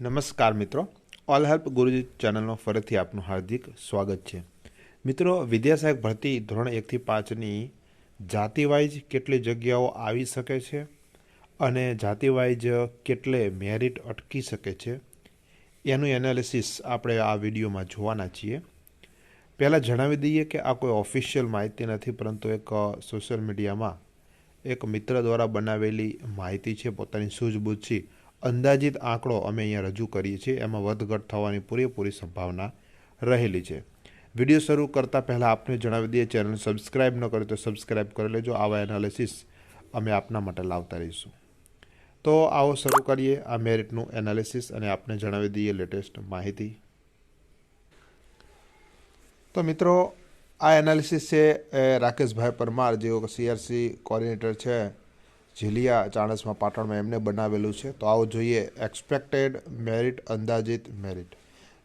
નમસ્કાર મિત્રો. All help ગુરુજી ચેનલનો ફરીથી આપનું હાર્દિક સ્વાગત છે. મિત્રો વિદ્યાસહાયક ભરતી ધોરણ એકથી પાંચની જાતિવાઇઝ કેટલી જગ્યાઓ આવી શકે છે અને જાતિવાઇઝ કેટલે મેરિટ અટકી શકે છે? એનું એનાલિસિસ આપણે આ વિડીયોમાં જોવાના છીએ. પહેલાં જણાવી દઈએ કે આ કોઈ ઓફિશિયલ માહિતી નથી, પરંતુ એક સોશિયલ મીડિયામાં એક મિત્ર દ્વારા બનાવેલી માહિતી છે, પોતાની સૂઝબૂઝથી અંદાજિત આંકડો અમે અહીંયા રજૂ કરીએ છીએ. એમાં વધઘટ થવાની પૂરેપૂરી સંભાવના રહેલી છે. વીડિયો શરૂ કરતાં પહેલાં આપને જણાવી દઈએ, ચેનલ સબસ્ક્રાઈબ ન કરે તો સબસ્ક્રાઈબ કરી લેજો. આવા એનાલિસિસ અમે આપના માટે લાવતા રહીશું. તો આવો શરૂ કરીએ આ મેરિટનું એનાલિસિસ અને આપને જણાવી દઈએ લેટેસ્ટ માહિતી. તો મિત્રો, આ એનાલિસિસ છે રાકેશભાઈ પરમાર, જેઓ સીઆરસી કોર્ડિનેટર છે. ઝીલિયા ચાણસમાં પાટણમાં એમને બનાવેલું છે. તો આવો જોઈએ એક્સપેક્ટેડ મેરિટ અંદાજિત મેરિટ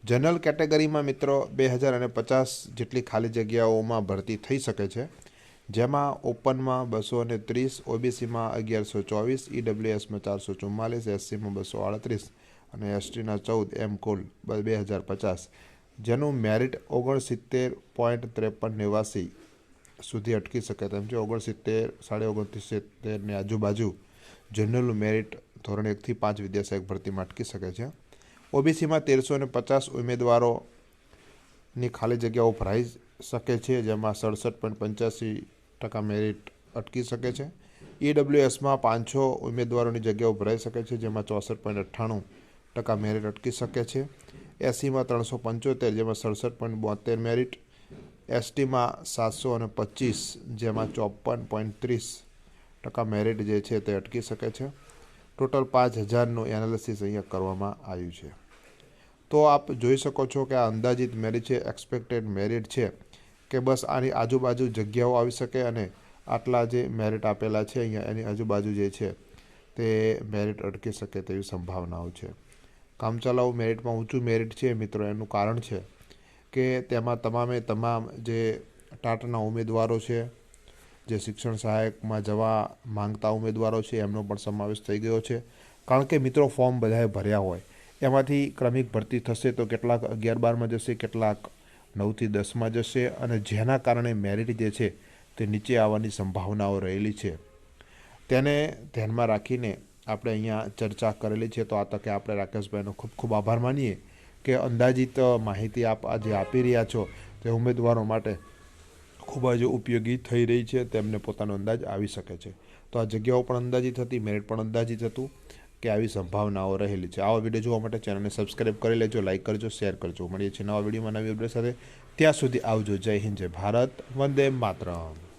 જનરલ કેટેગરીમાં મિત્રો બે હજાર અને પચાસ જેટલી ખાલી જગ્યાઓમાં ભરતી થઈ શકે છે. જેમાં ઓપનમાં બસો અને ત્રીસ, ઓબીસીમાં અગિયારસો ચોવીસ, ઈડબ્લ્યુએસમાં ચારસો ચુમ્માલીસ, એસસીમાં બસો આડત્રીસ અને એસટીના ચૌદ એમ કુલ બે હજાર પચાસ. જેનું મેરિટ ઓગણસિત્તેર પોઈન્ટ ત્રેપન નેવાસી સુધી અટકી શકે તેમ છે ઓગણસિત્તેર, સાડી ઓગણત્રીસ સિત્તેરની આજુબાજુ જનરલ મેરિટ ધોરણ એકથી પાંચ વિદ્યાસહાયક ભરતીમાં અટકી શકે છે. ઓબીસીમાં તેરસો ને પચાસ ઉમેદવારોની ખાલી જગ્યાઓ ભરાઈ શકે છે, જેમાં સડસઠ પોઈન્ટ પંચ્યાસી ટકા મેરિટ અટકી શકે છે. ઈડબ્લ્યુએસમાં પાંચસો ઉમેદવારોની જગ્યાઓ ભરાઈ શકે છે, જેમાં ચોસઠ પોઈન્ટ અઠ્ઠાણું ટકા મેરિટ અટકી શકે છે. એસીમાં ત્રણસો પંચોતેર, જેમાં સડસઠ પોઈન્ટ બોતેર મેરિટ એસટીમાં સાતસો અને પચીસ, જેમાં ચોપન પોઈન્ટ ત્રીસ ટકા મેરિટ જે છે તે અટકી શકે છે. ટોટલ પાંચ હજારનું એનાલિસિસ અહીંયા કરવામાં આવ્યું છે. તો આપ જોઈ શકો છો કે આ અંદાજિત મેરિટ છે એક્સપેક્ટેડ મેરિટ છે, કે બસ આની આજુબાજુ જગ્યાઓ આવી શકે અને આટલા જે મેરિટ આપેલા છે અહીંયા એની આજુબાજુ જે છે તે મેરિટ અટકી શકે તેવી સંભાવનાઓ છે. કામચલાઉ મેરિટમાં ઊંચું મેરિટ છે, મિત્રો, એનું કારણ છે કે તેમાં તમામે તમામ જે ટાટના ઉમેદવારો છે, જે શિક્ષણ સહાયકમાં જવા માંગતા ઉમેદવારો છે, એમનો પણ સમાવેશ થઈ ગયો છે. કારણ કે મિત્રો, ફોર્મ બધાએ ભર્યા હોય. એમાંથી ક્રમિક ભરતી થશે તો કેટલાક અગિયાર બારમાં જશે, કેટલાક નવથી દસમાં જશે અને જેના કારણે મેરિટ જે છે તે નીચે આવવાની સંભાવનાઓ રહેલી છે. તેને ધ્યાનમાં રાખીને આપણે અહીંયા ચર્ચા કરેલી છે, તો આ તકે આપણે રાકેશભાઈનો ખૂબ ખૂબ આભાર માનીએ. કે અંદાજિત માહિતી આપ આજે આપી રહ્યા છો તે ઉમેદવારો માટે ખૂબ જ ઉપયોગી થઈ રહી છે, તેમને પોતાનો અંદાજ આવી શકે છે. તો આ જગ્યાઓ પણ અંદાજિત હતી, મેરિટ પણ અંદાજિત હતું કે આવી સંભાવનાઓ રહેલી છે. આવા વીડિયો જોવા માટે ચેનલને સબસ્ક્રાઈબ કરી લેજો, લાઇક કરજો, શેર કરજો. મળીએ છીએ નવા વિડીયોમાં નવી અપડેટ સાથે. ત્યાં સુધી આવજો. જય હિન્દ, જય ભારત. વંદે માતરમ.